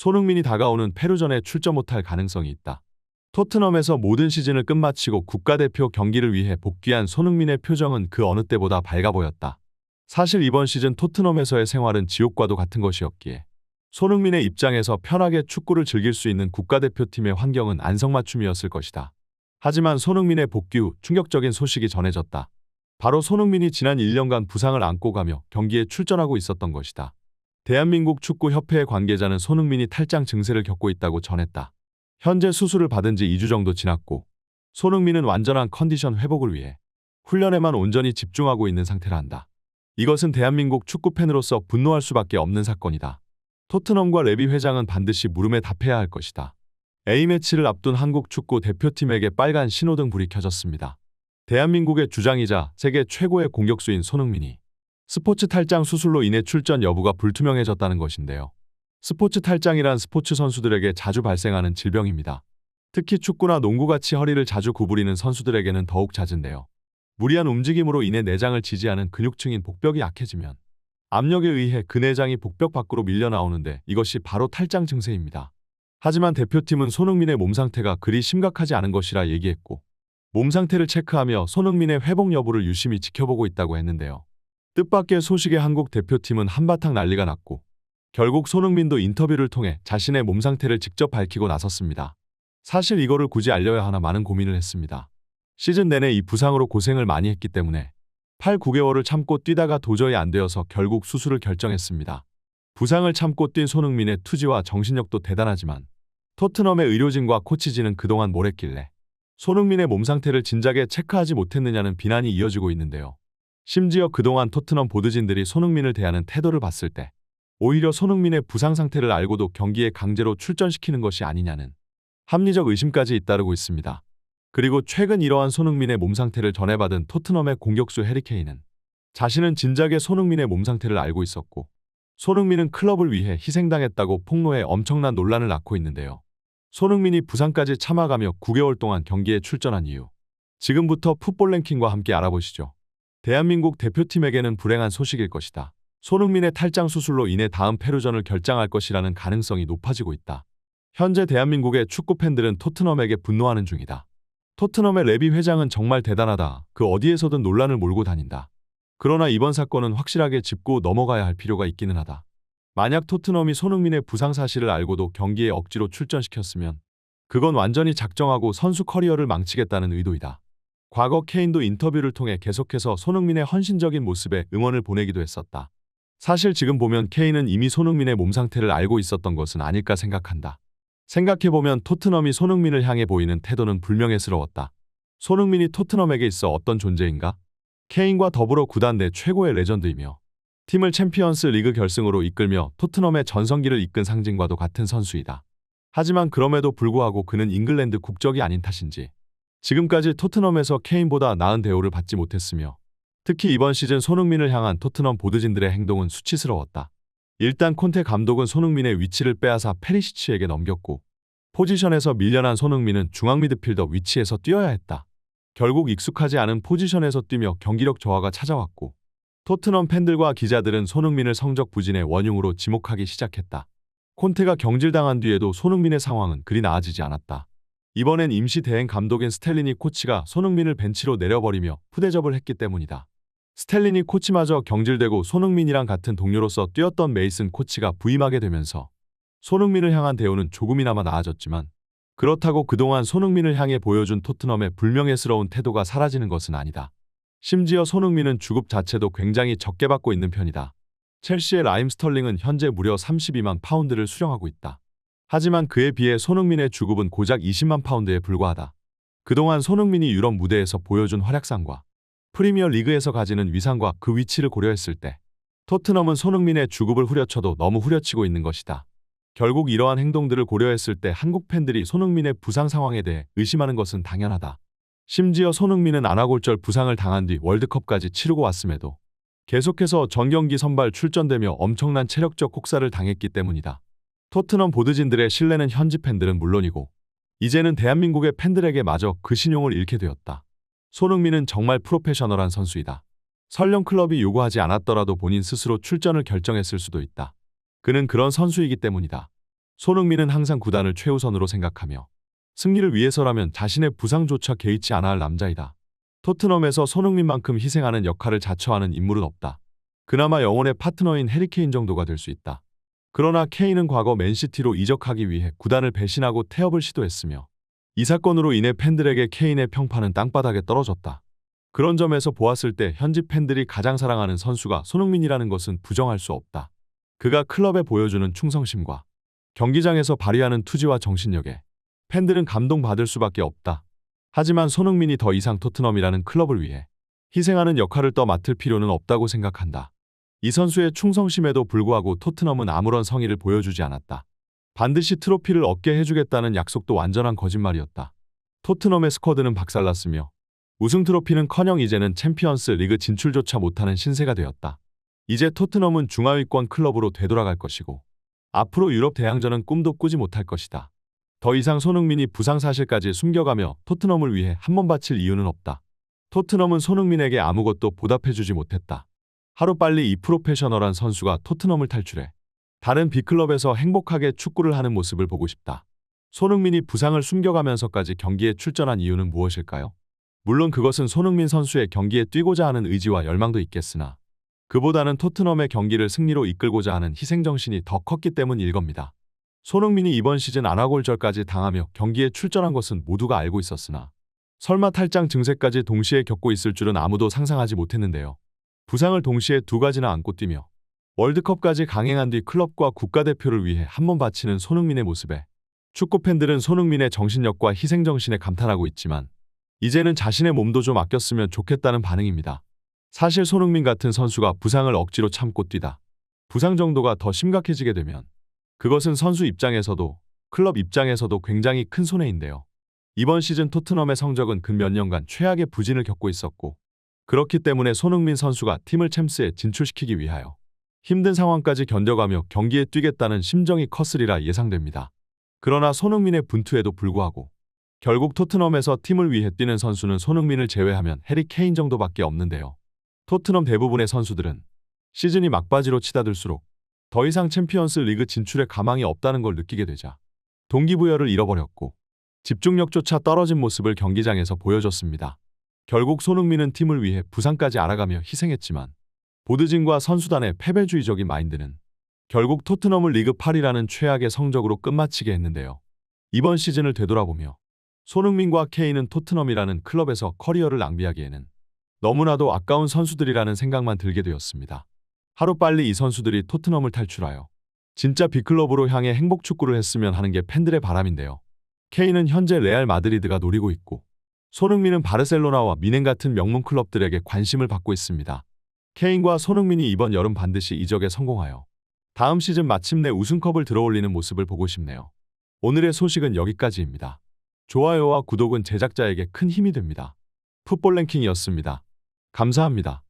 손흥민이 다가오는 페루전에 출전 못할 가능성이 있다. 토트넘에서 모든 시즌을 끝마치고 국가대표 경기를 위해 복귀한 손흥민의 표정은 그 어느 때보다 밝아 보였다. 사실 이번 시즌 토트넘에서의 생활은 지옥과도 같은 것이었기에 손흥민의 입장에서 편하게 축구를 즐길 수 있는 국가대표팀의 환경은 안성맞춤이었을 것이다. 하지만 손흥민의 복귀 후 충격적인 소식이 전해졌다. 바로 손흥민이 지난 1년간 부상을 안고 가며 경기에 출전하고 있었던 것이다. 대한민국 축구협회의 관계자는 손흥민이 탈장 증세를 겪고 있다고 전했다. 현재 수술을 받은 지 2주 정도 지났고 손흥민은 완전한 컨디션 회복을 위해 훈련에만 온전히 집중하고 있는 상태라 한다. 이것은 대한민국 축구팬으로서 분노할 수밖에 없는 사건이다. 토트넘과 레비 회장은 반드시 물음에 답해야 할 것이다. A매치를 앞둔 한국 축구 대표팀에게 빨간 신호등 불이 켜졌습니다. 대한민국의 주장이자 세계 최고의 공격수인 손흥민이 스포츠 탈장 수술로 인해 출전 여부가 불투명해졌다는 것인데요. 스포츠 탈장이란 스포츠 선수들에게 자주 발생하는 질병입니다. 특히 축구나 농구같이 허리를 자주 구부리는 선수들에게는 더욱 잦은데요. 무리한 움직임으로 인해 내장을 지지하는 근육층인 복벽이 약해지면 압력에 의해 그 내장이 복벽 밖으로 밀려 나오는데 이것이 바로 탈장 증세입니다. 하지만 대표팀은 손흥민의 몸 상태가 그리 심각하지 않은 것이라 얘기했고 몸 상태를 체크하며 손흥민의 회복 여부를 유심히 지켜보고 있다고 했는데요. 뜻밖의 소식에 한국 대표팀은 한바탕 난리가 났고 결국 손흥민도 인터뷰를 통해 자신의 몸 상태를 직접 밝히고 나섰습니다. 사실 이거를 굳이 알려야 하나 많은 고민을 했습니다. 시즌 내내 이 부상으로 고생을 많이 했기 때문에 8, 9개월을 참고 뛰다가 도저히 안 되어서 결국 수술을 결정했습니다. 부상을 참고 뛴 손흥민의 투지와 정신력도 대단하지만 토트넘의 의료진과 코치진은 그동안 뭘 했길래 손흥민의 몸 상태를 진작에 체크하지 못했느냐는 비난이 이어지고 있는데요. 심지어 그동안 토트넘 보드진들이 손흥민을 대하는 태도를 봤을 때 오히려 손흥민의 부상 상태를 알고도 경기에 강제로 출전시키는 것이 아니냐는 합리적 의심까지 잇따르고 있습니다. 그리고 최근 이러한 손흥민의 몸 상태를 전해받은 토트넘의 공격수 해리케인은 자신은 진작에 손흥민의 몸 상태를 알고 있었고 손흥민은 클럽을 위해 희생당했다고 폭로해 엄청난 논란을 낳고 있는데요. 손흥민이 부상까지 참아가며 9개월 동안 경기에 출전한 이유. 지금부터 풋볼 랭킹과 함께 알아보시죠. 대한민국 대표팀에게는 불행한 소식일 것이다. 손흥민의 탈장 수술로 인해 다음 페루전을 결정할 것이라는 가능성이 높아지고 있다. 현재 대한민국의 축구 팬들은 토트넘에게 분노하는 중이다. 토트넘의 레비 회장은 정말 대단하다. 그 어디에서든 논란을 몰고 다닌다. 그러나 이번 사건은 확실하게 짚고 넘어가야 할 필요가 있기는 하다. 만약 토트넘이 손흥민의 부상 사실을 알고도 경기에 억지로 출전시켰으면 그건 완전히 작정하고 선수 커리어를 망치겠다는 의도이다. 과거 케인도 인터뷰를 통해 계속해서 손흥민의 헌신적인 모습에 응원을 보내기도 했었다. 사실 지금 보면 케인은 이미 손흥민의 몸 상태를 알고 있었던 것은 아닐까 생각한다. 생각해보면 토트넘이 손흥민을 향해 보이는 태도는 불명예스러웠다. 손흥민이 토트넘에게 있어 어떤 존재인가? 케인과 더불어 구단 내 최고의 레전드이며 팀을 챔피언스 리그 결승으로 이끌며 토트넘의 전성기를 이끈 상징과도 같은 선수이다. 하지만 그럼에도 불구하고 그는 잉글랜드 국적이 아닌 탓인지 지금까지 토트넘에서 케인보다 나은 대우를 받지 못했으며 특히 이번 시즌 손흥민을 향한 토트넘 보드진들의 행동은 수치스러웠다. 일단 콘테 감독은 손흥민의 위치를 빼앗아 페리시치에게 넘겼고 포지션에서 밀려난 손흥민은 중앙 미드필더 위치에서 뛰어야 했다. 결국 익숙하지 않은 포지션에서 뛰며 경기력 저하가 찾아왔고 토트넘 팬들과 기자들은 손흥민을 성적 부진의 원흉으로 지목하기 시작했다. 콘테가 경질당한 뒤에도 손흥민의 상황은 그리 나아지지 않았다. 이번엔 임시 대행 감독인 스텔리니 코치가 손흥민을 벤치로 내려버리며 푸대접을 했기 때문이다. 스텔리니 코치마저 경질되고 손흥민이랑 같은 동료로서 뛰었던 메이슨 코치가 부임하게 되면서 손흥민을 향한 대우는 조금이나마 나아졌지만 그렇다고 그동안 손흥민을 향해 보여준 토트넘의 불명예스러운 태도가 사라지는 것은 아니다. 심지어 손흥민은 주급 자체도 굉장히 적게 받고 있는 편이다. 첼시의 라임 스털링은 현재 무려 32만 파운드를 수령하고 있다. 하지만 그에 비해 손흥민의 주급은 고작 20만 파운드에 불과하다. 그동안 손흥민이 유럽 무대에서 보여준 활약상과 프리미어 리그에서 가지는 위상과 그 위치를 고려했을 때 토트넘은 손흥민의 주급을 후려쳐도 너무 후려치고 있는 것이다. 결국 이러한 행동들을 고려했을 때 한국 팬들이 손흥민의 부상 상황에 대해 의심하는 것은 당연하다. 심지어 손흥민은 안아골절 부상을 당한 뒤 월드컵까지 치르고 왔음에도 계속해서 전경기 선발 출전되며 엄청난 체력적 혹사를 당했기 때문이다. 토트넘 보드진들의 신뢰는 현지 팬들은 물론이고 이제는 대한민국의 팬들에게 마저 그 신용을 잃게 되었다. 손흥민은 정말 프로페셔널한 선수이다. 설령 클럽이 요구하지 않았더라도 본인 스스로 출전을 결정했을 수도 있다. 그는 그런 선수이기 때문이다. 손흥민은 항상 구단을 최우선으로 생각하며 승리를 위해서라면 자신의 부상조차 개의치 않아 할 남자이다. 토트넘에서 손흥민만큼 희생하는 역할을 자처하는 인물은 없다. 그나마 영혼의 파트너인 해리케인 정도가 될 수 있다. 그러나 케인은 과거 맨시티로 이적하기 위해 구단을 배신하고 태업을 시도했으며 이 사건으로 인해 팬들에게 케인의 평판은 땅바닥에 떨어졌다. 그런 점에서 보았을 때 현지 팬들이 가장 사랑하는 선수가 손흥민이라는 것은 부정할 수 없다. 그가 클럽에 보여주는 충성심과 경기장에서 발휘하는 투지와 정신력에 팬들은 감동받을 수밖에 없다. 하지만 손흥민이 더 이상 토트넘이라는 클럽을 위해 희생하는 역할을 떠 맡을 필요는 없다고 생각한다. 이 선수의 충성심에도 불구하고 토트넘은 아무런 성의를 보여주지 않았다. 반드시 트로피를 얻게 해주겠다는 약속도 완전한 거짓말이었다. 토트넘의 스쿼드는 박살났으며 우승 트로피는커녕 이제는 챔피언스 리그 진출조차 못하는 신세가 되었다. 이제 토트넘은 중하위권 클럽으로 되돌아갈 것이고 앞으로 유럽 대항전은 꿈도 꾸지 못할 것이다. 더 이상 손흥민이 부상 사실까지 숨겨가며 토트넘을 위해 한 번 바칠 이유는 없다. 토트넘은 손흥민에게 아무것도 보답해주지 못했다. 하루빨리 이 프로페셔널한 선수가 토트넘을 탈출해 다른 B클럽에서 행복하게 축구를 하는 모습을 보고 싶다. 손흥민이 부상을 숨겨가면서까지 경기에 출전한 이유는 무엇일까요? 물론 그것은 손흥민 선수의 경기에 뛰고자 하는 의지와 열망도 있겠으나 그보다는 토트넘의 경기를 승리로 이끌고자 하는 희생정신이 더 컸기 때문일 겁니다. 손흥민이 이번 시즌 안아골절까지 당하며 경기에 출전한 것은 모두가 알고 있었으나 설마 탈장 증세까지 동시에 겪고 있을 줄은 아무도 상상하지 못했는데요. 부상을 동시에 두 가지나 안고 뛰며 월드컵까지 강행한 뒤 클럽과 국가대표를 위해 한번 바치는 손흥민의 모습에 축구 팬들은 손흥민의 정신력과 희생정신에 감탄하고 있지만 이제는 자신의 몸도 좀 아꼈으면 좋겠다는 반응입니다. 사실 손흥민 같은 선수가 부상을 억지로 참고 뛰다 부상 정도가 더 심각해지게 되면 그것은 선수 입장에서도 클럽 입장에서도 굉장히 큰 손해인데요. 이번 시즌 토트넘의 성적은 근 몇 년간 최악의 부진을 겪고 있었고 그렇기 때문에 손흥민 선수가 팀을 챔스에 진출시키기 위하여 힘든 상황까지 견뎌가며 경기에 뛰겠다는 심정이 컸으리라 예상됩니다. 그러나 손흥민의 분투에도 불구하고 결국 토트넘에서 팀을 위해 뛰는 선수는 손흥민을 제외하면 해리 케인 정도밖에 없는데요. 토트넘 대부분의 선수들은 시즌이 막바지로 치닫을수록 더 이상 챔피언스 리그 진출에 가망이 없다는 걸 느끼게 되자 동기부여를 잃어버렸고 집중력조차 떨어진 모습을 경기장에서 보여줬습니다. 결국 손흥민은 팀을 위해 부상까지 알아가며 희생했지만 보드진과 선수단의 패배주의적인 마인드는 결국 토트넘을 리그 8이라는 최악의 성적으로 끝마치게 했는데요. 이번 시즌을 되돌아보며 손흥민과 케인은 토트넘이라는 클럽에서 커리어를 낭비하기에는 너무나도 아까운 선수들이라는 생각만 들게 되었습니다. 하루빨리 이 선수들이 토트넘을 탈출하여 진짜 빅클럽으로 향해 행복 축구를 했으면 하는 게 팬들의 바람인데요. 케인은 현재 레알 마드리드가 노리고 있고 손흥민은 바르셀로나와 미넨 같은 명문 클럽들에게 관심을 받고 있습니다. 케인과 손흥민이 이번 여름 반드시 이적에 성공하여 다음 시즌 마침내 우승컵을 들어올리는 모습을 보고 싶네요. 오늘의 소식은 여기까지입니다. 좋아요와 구독은 제작자에게 큰 힘이 됩니다. 풋볼 랭킹이었습니다. 감사합니다.